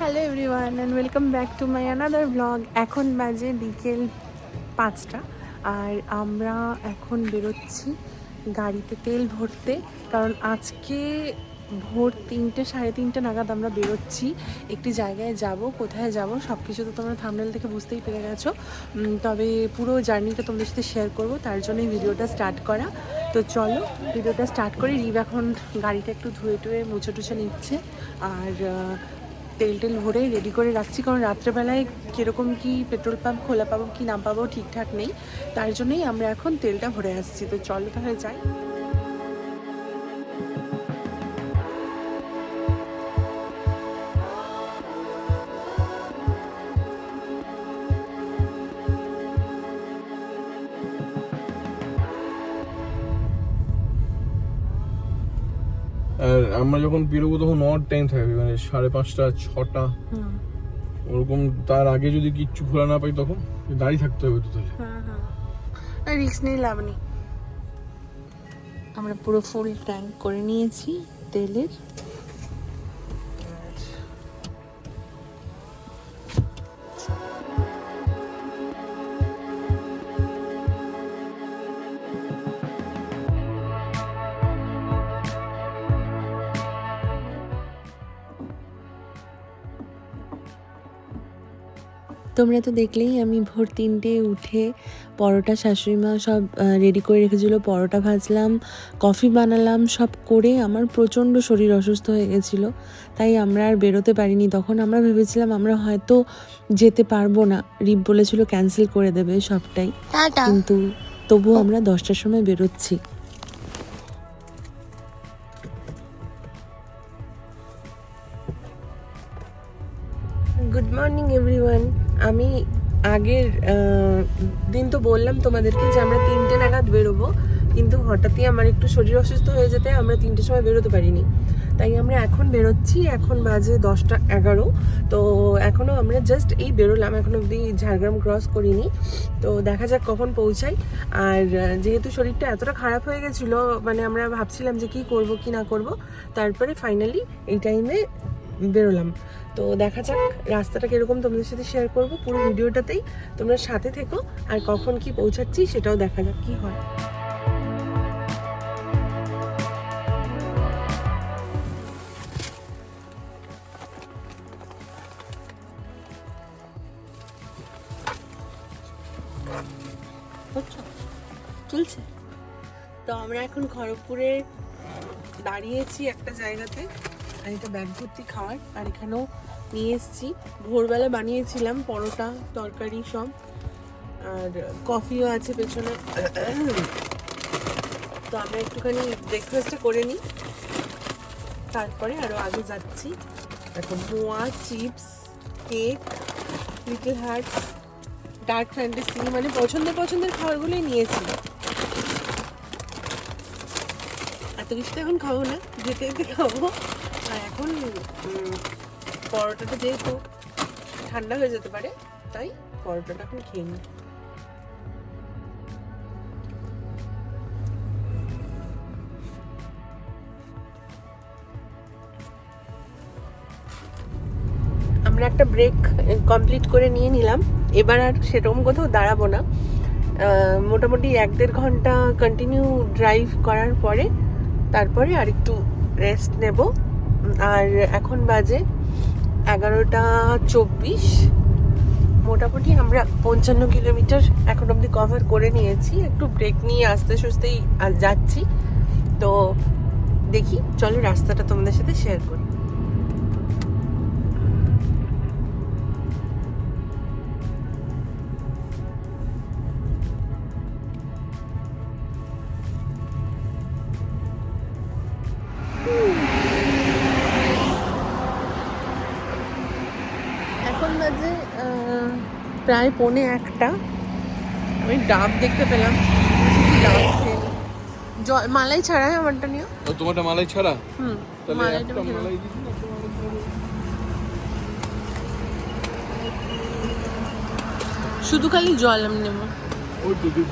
Hello everyone and welcome back to my another blog এখন বাজে বিকেল পাঁচটা। আর আমরা এখন বেরোচ্ছি গাড়িতে তেল ভরতে। কারণ আজকে ভোর তিনটে, সাড়ে তিনটে নাগাদ আমরা বেরোচ্ছি। একটি জায়গায় যাব, কোথায় যাব সব কিছু তো তোমরা থামনেল থেকে বুঝতেই পেরে গেছো। তবে পুরো জার্নিটা তোমাদের সাথে শেয়ার করব, তার জন্যই ভিডিওটা স্টার্ট করা। তো চলো, ভিডিওটা স্টার্ট করি। রিভ এখন গাড়িটা একটু ধুয়ে টুয়ে মুছে টুছে নিচ্ছে। আর তেল টেল ভরে রেডি করে রাখছি। কারণ রাত্রেবেলায় কীরকম কি পেট্রোল পাম্প খোলা পাবো কি না পাবো ঠিকঠাক নেই। তার জন্যই আমরা এখন তেলটা ভরে আসছি। তো চলো তাহলে যাই। আমরা যখন বেরোবো তখন অড টাইম থাকবে মানে সাড়ে পাঁচটা ছটা। ওরকম তার আগে যদি কিচ্ছু খোলা না পাই তখন দাঁড়িয়ে থাকতে হবে তো তাহলে। রিক্স নিয়ে লাভ নেই। আমরা পুরো ফুল ট্যাঙ্ক করে নিয়েছি তেলের। তোমরা তো দেখলেই আমি ভোর তিনটে উঠে পরোটা শাশুড়ি মা সব রেডি করে রেখেছিল। পরোটা ভাজলাম কফি বানালাম সব করে আমার প্রচণ্ড শরীর অসুস্থ হয়ে গেছিল। তাই আমরা আর বেরোতে পারিনি। তখন আমরা ভেবেছিলাম আমরা হয়তো যেতে পারব না। রিপ বলেছিল ক্যান্সেল করে দেবে সবটাই। কিন্তু তবুও আমরা দশটার সময় বেরোচ্ছি। গুড মর্নিং এভরিওয়ান আমি আগের দিন তো বললাম তোমাদেরকে যে আমরা তিনটে নাগাদ বেরোবো, কিন্তু হঠাৎই আমার একটু শরীর অসুস্থ হয়ে যেতে আমরা তিনটের সময় বেরোতে পারিনি। তাই আমরা এখন বেরোচ্ছি, এখন বাজে দশটা এগারো। তো এখনও আমরা জাস্ট এই বেরোলাম, এখন অবধি ঝাড়গ্রাম ক্রস করিনি। তো দেখা যাক কখন পৌঁছাই। আর যেহেতু শরীরটা এতটা খারাপ হয়ে গেছিল মানে আমরা ভাবছিলাম যে কি করব, কি না করব, তারপরে ফাইনালি এই টাইমে বেরোলাম। তো দেখা যাক রাস্তাটা কীরকম তোমাদের সাথে শেয়ার করব পুরো ভিডিওটাতেই। তোমরা সাথে থেকো আর কখন কি পৌঁছাচ্ছি সেটাও দেখা যাক কি হয়। চলছে। তো আমরা এখন খড়গপুরে দাঁড়িয়েছি একটা জায়গাতে। আর এটা ব্যাগ ভর্তি খাওয়ার। আর এখানেও নিয়ে এসেছি। ভোরবেলা বানিয়েছিলাম পরোটা, তরকারি সব। আর কফিও আছে পেছনে। তো আমরা একটুখানি ব্রেকফাস্টটা করে নিই। তারপরে আরও আগে যাচ্ছি। এখন মোয়া, chips, cake, little heart dark fantasy মানে পছন্দের পছন্দের খাবারগুলোই নিয়েছি। এত কিছু তো এখন খাব না। যেতে যেতে খাব। এখন পরোটাটা যেহেতু ঠান্ডা হয়ে যেতে পারে, তাই পরোটাটা এখন খেয়ে নিই। আমরা একটা ব্রেক কমপ্লিট করে নিয়ে নিলাম। এবার আর সেরকম কোথাও দাঁড়াবো না। মোটামুটি এক দেড় ঘণ্টা কন্টিনিউ ড্রাইভ করার পরে, তারপরে আর একটু রেস্ট নেব। আর এখন বাজে এগারোটা চব্বিশ। মোটামুটি আমরা পঞ্চান্ন কিলোমিটার এখন অবধি কভার করে নিয়েছি। একটু ব্রেক নিয়ে আস্তে সুস্তেই যাচ্ছি। তো দেখি, চলো রাস্তাটা তোমাদের সাথে শেয়ার করি। প্রায় পৌনে একটা। আমি ডাব দেখতে পেলাম। ডাব জল মালাই ছাড়া হ্যাঁ আমারটা নিও। তোমারটা মালাই ছাড়া? হুম মালাইটা। মালাই। শুধু খালি জল আমি নেব। ওই তো তুই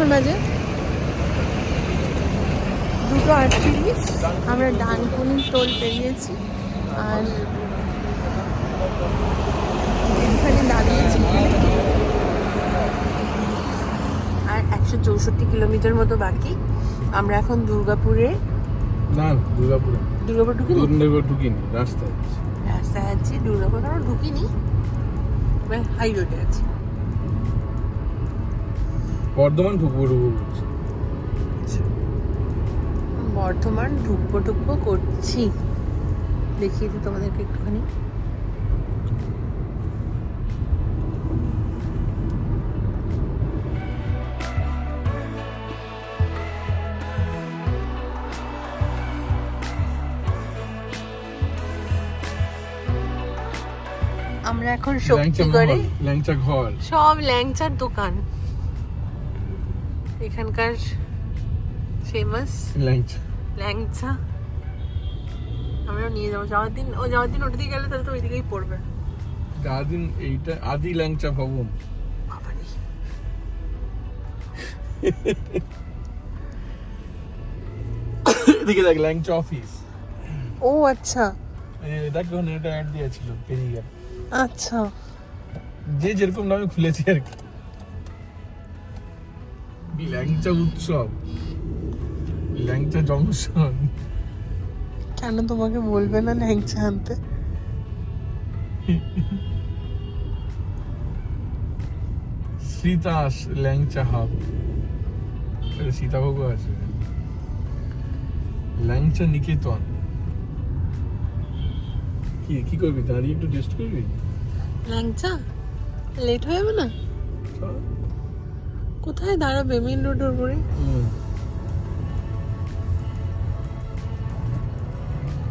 এখন বাজে দুটো আটত্রিশ। আমরা ডানকুনি টোল পেরিয়েছি আর এখানে দাঁড়িয়েছি আর একশো চৌষট্টি কিলোমিটার মতো বাকি। আমরা এখন দুর্গাপুরে না দুর্গাপুরে। দুর্গাপুর ঢুকিনি? দুর্গাপুর ঢুকিনি রাস্তায়। রাস্তায় আছি দুর্গাপুর আমরা ঢুকিনি। হাই রোডে আছি। বর্ধমান ঢুকবো ঢুকবো বলছি। বর্ধমান ঢুকবো ঢুকবো করছি। দেখিয়ে দিই তোমাদেরকে একটুখানি। আমরা এখন শক্তিগড়ে ল্যাংচা ঘর। সব ল্যাংচার দোকান। এখানকার ফেমাস ল্যাংচা ল্যাংচা আমরা নিয়ে যাব। যাওয়ার দিন ও যাওয়ার দিন ওটা দিয়ে গেলে তাহলে তো ওই দিকেই পড়বে আদিন এইটা আদি ল্যাংচা ভবন। বাবারে এদিকে দেখ ল্যাংচা অফিস ও আচ্ছা। দেখ ওখানে একটা অ্যাড দিয়েছিল পেরিয়ে গেল। আচ্ছা। যে যেরকম নামে খুলেছে আর কি। ল্যাংচা উৎসব। ল্যাংচা জংশন। কেন তোমাকে বলবে না ল্যাংচা আনতে? শ্রীতাস ল্যাংচা হাব। সীতাভোগও আছে। ল্যাংচা নিকেতন। কি কি করবি? দাঁড়িয়ে একটু টেস্ট করবি? ল্যাংচা? লেট হয়ে যাবে না। কোথায় দাঁড়াবে? মেন রোডের উপরে? হুম।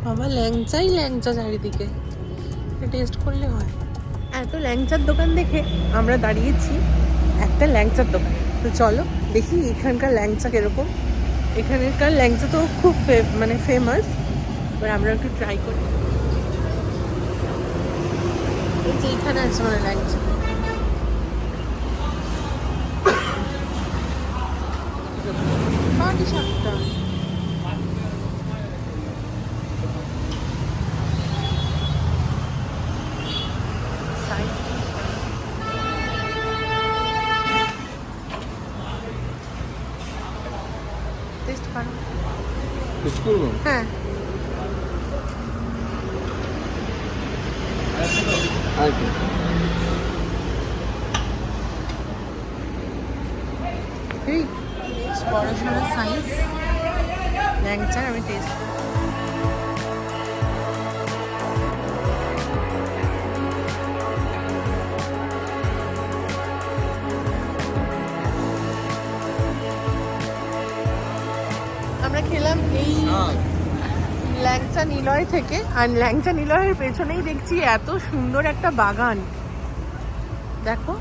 বাবা ল্যাংচাই ল্যাংচা চারিদিকে। টেস্ট করলে হয়। এত ল্যাংচার দোকান দেখে আমরা দাঁড়িয়েছি একটা ল্যাংচার দোকান। তো চলো দেখি এখানকার ল্যাংচা কীরকম। এখানকার ল্যাংচা তো খুব ফে- মানে ফেমাস এবার আমরা একটু ট্রাই করি। এই যে এখানে আছে মানে ল্যাংচা। This? সড়ো সাইজ ল্যাংচার আমি টেস্ট আমরা খেলাম এই ল্যাংচা নিলয় থেকে, আর ল্যাংচা নিলয়ের পেছনেই দেখছি এত সুন্দর একটা বাগান। দেখো।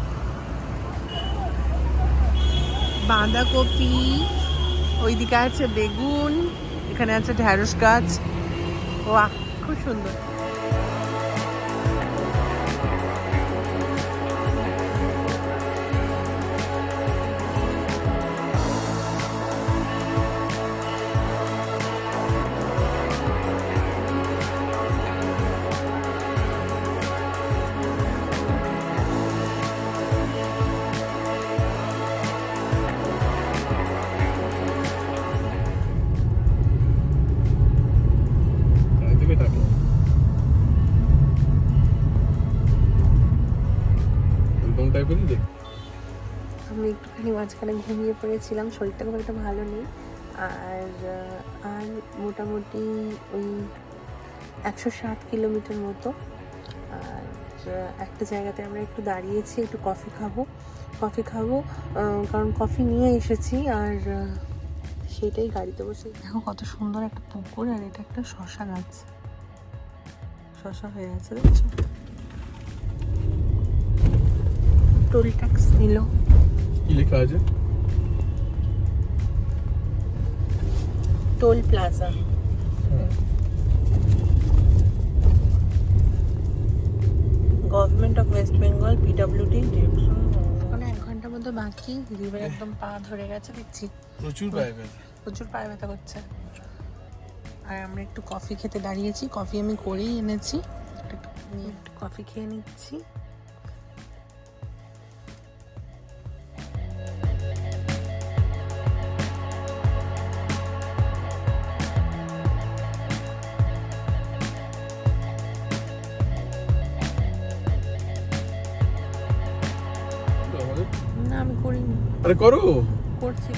বাঁধাকপি ওইদিকে আছে বেগুন এখানে আছে ঢ্যাঁড়স গাছ। বাহ খুব সুন্দর। টাইপেরই দেখ আমি একটুখানি মাঝখানে ঘুমিয়ে পড়েছিলাম শরীরটা খুব একটা ভালো নেই। আর আর মোটামুটি ওই একশো ষাট কিলোমিটার মতো। আর একটা জায়গাতে আমরা একটু দাঁড়িয়েছি একটু কফি খাব। কফি খাব কারণ কফি নিয়ে এসেছি আর সেটাই গাড়িতে বসে। দেখো কত সুন্দর একটা পুকুর আর এটা একটা শশা গাছ। শশা হয়ে গেছে দেখছ? টোল ট্যাক্স নিল কি লেখা আছে toll plaza government of West Bengal PWD direction এখন এক ঘণ্টার মতো বাকি রিভার একদম পা ধরে গেছে দেখছি। প্রচুর পায়ে ব্যথা। প্রচুর পায়ে ব্যথা করছে। আর আমরা একটু কফি খেতে দাঁড়িয়েছি। কফি আমি করেই এনেছি। একটু কফি খেয়ে নিচ্ছি। আরে করো। করছি।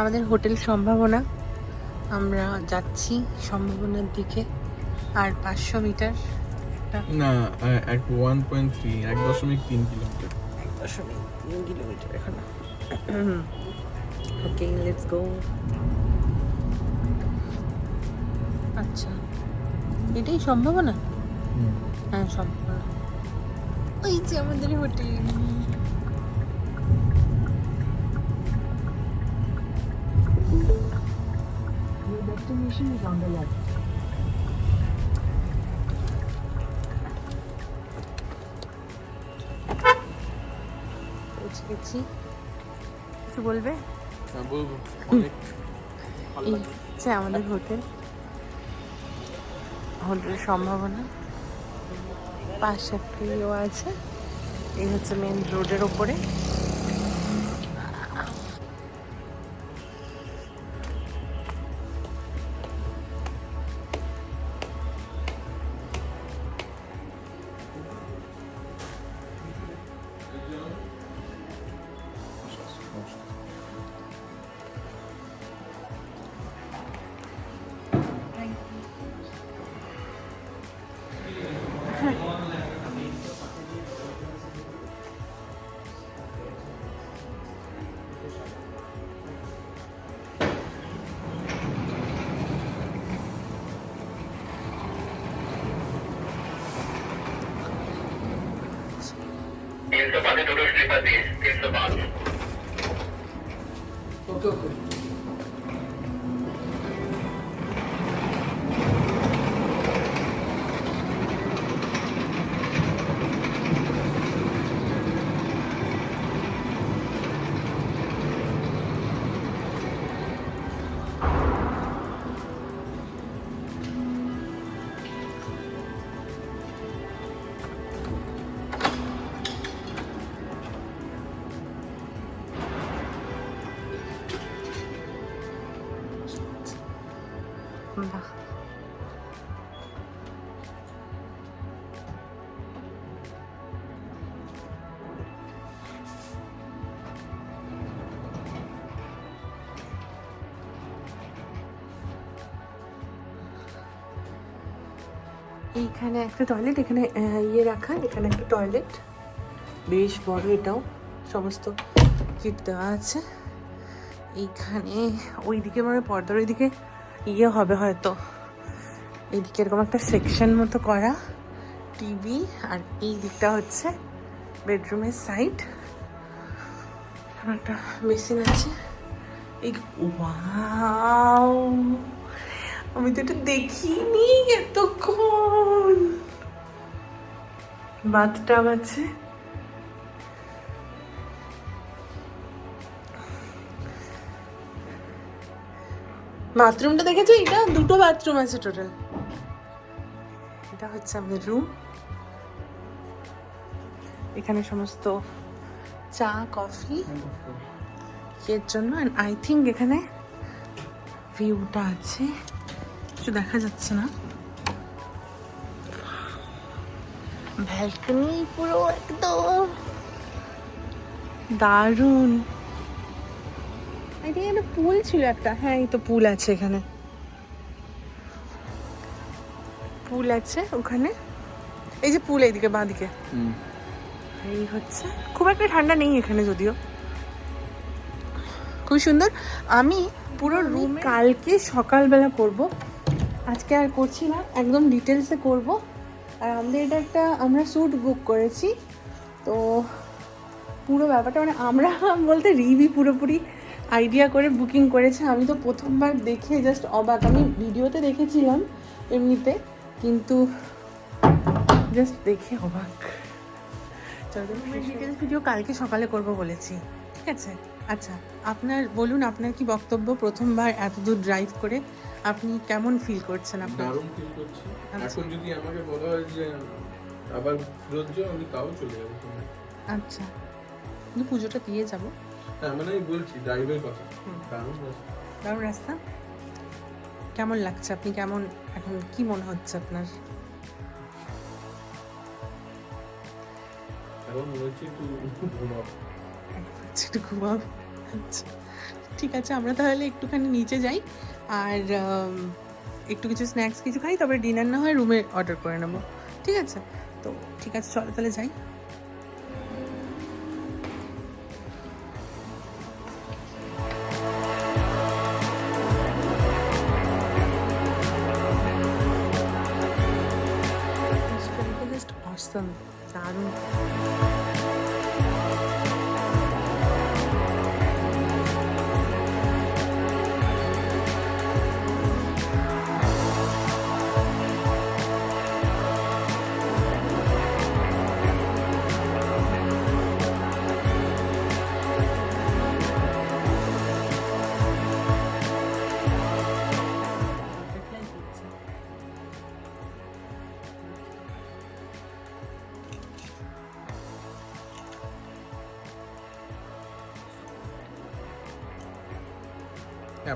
আমাদের হোটেল সম্ভাবনা। আমরা যাচ্ছি সম্ভাবনার দিকে। আর পাঁচশো মিটার না এক ওয়ান পয়েন্ট থ্রি এক দশমিক তিন কিলোমিটার। এক দশমিক তিন কিলোমিটার এখনও ওকে লেটস গো আচ্ছা এটাই সম্ভাবনা? হ্যাঁ সম্ভাবনা। ওই যে আমাদের হোটেল। Left. পৌঁছে গেছি কিছু বলবে? হ্যাঁ এই হচ্ছে আমাদের হোটেল। হোটেলের সম্ভাবনা। পাশে আছে। এই হচ্ছে মেন রোডের ওপরে। तीन सौ पाँच टोटल ट्रिप आती है। तीन सौ पाँच ओके ओके। বাহ এইখানে একটা টয়লেট এখানে ইয়ে রাখা, এখানে একটা টয়লেট বেশ বড় এটাও, সমস্ত কিট দেওয়া আছে। এইখানে ওইদিকে মানে পর্দার ওইদিকে ইয়ে হবে হয়তো। এইদিকে এরকম একটা সেকশন মতো করা টিভি আর এই দিকটা হচ্ছে বেডরুমের সাইড একটা মেশিন আছে। এই ওয়াও আমি তো এটা দেখিনি এতক্ষণ। বাথটাব আছে। বাথরুমটা দেখেছ? এটা দুটো বাথরুম আছে টোটাল এটা হচ্ছে আমাদের রুম এখানে সমস্ত চা কফি এর জন্য আই থিঙ্ক এখানে ভিউটা আছে। কিছু দেখা যাচ্ছে না। ব্যালকনি পুরো একদম দারুণ। আই থিঙ্ক একটা পুল ছিল একটা। হ্যাঁ এই তো পুল আছে এখানে। পুল আছে ওখানে। এই যে পুল এইদিকে বাঁদিকে। এই হচ্ছে। খুব একটা ঠান্ডা নেই এখানে যদিও। খুব সুন্দর। আমি পুরো রুম কালকে সকালবেলা করব। আজকে আর করছি না একদম ডিটেলসে করব। আর আমাদের এটা একটা আমরা স্যুট বুক করেছি। তো পুরো ব্যাপারটা মানে আমরা বলতে রিভি পুরোপুরি আইডিয়া করে বুকিং করেছে। আমি তো প্রথমবার দেখে জাস্ট অবাক। আমি ভিডিওতে দেখেছিলাম এমনিতে কিন্তু জাস্ট দেখে অবাক। ডিটেলস ভিডিও কালকে সকালে করব বলেছি। ঠিক আছে? আচ্ছা আপনার বলুন আপনার কি বক্তব্য প্রথমবার এত দূর ড্রাইভ করে? আপনি কেমন ফিল করছেন আপনার? দারুণ ফিল করছি। আচ্ছা। এখন যদি আমাকে বলা হয় যে আবার ফেরত যাও আমি তাও চলে যাব। আচ্ছা। কিন্তু পুজোটা দিয়ে যাব। হ্যাঁ মানে আমি বলছি ড্রাইভের কথা। দারুণ আছে। দারুণ রাস্তা? কেমন লাগছে? আপনি কেমন এখন কি মনে হচ্ছে আপনার? এখন মনে হচ্ছে একটু ঘুমাবো। একটু ঘুমাবো। আচ্ছা ঠিক আছে আমরা তাহলে একটুখানি নিচে যাই। আর একটু কিছু স্ন্যাক্স কিছু খাই তবে ডিনার না হয় রুমে অর্ডার করে নেব। ঠিক আছে? তো ঠিক আছে চলো তাহলে যাই। জাস্ট অসম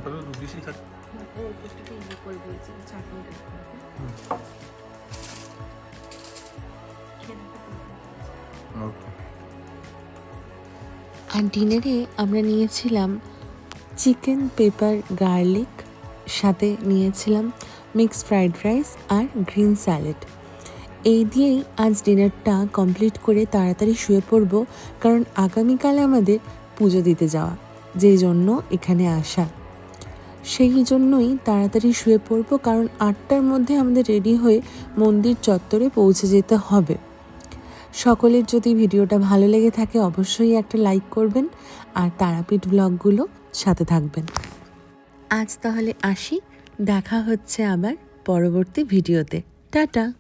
ও একটু ইয়ে করে দিয়েছে চাটনিটা। ওকে আর ডিনারে আমরা নিয়েছিলাম চিকেন পেপার গার্লিক সাথে নিয়েছিলাম মিক্স ফ্রাইড রাইস আর গ্রিন স্যালাড এই দিয়েই আজ ডিনারটা কমপ্লিট করে তাড়াতাড়ি শুয়ে পড়ব কারণ আগামীকাল আমাদের পুজো দিতে যাওয়া যেই জন্য এখানে আসা। সেই জন্যই তাড়াতাড়ি শুয়ে পড়ব, কারণ আটটার মধ্যে আমাদের রেডি হয়ে মন্দির চত্বরে পৌঁছে যেতে হবে। সকলের যদি ভিডিওটা ভালো লেগে থাকে, অবশ্যই একটা লাইক করবেন আর তারাপীঠ ব্লগগুলো সাথে থাকবেন। আজ তাহলে আসি, দেখা হচ্ছে আবার পরবর্তী ভিডিওতে। টাটা!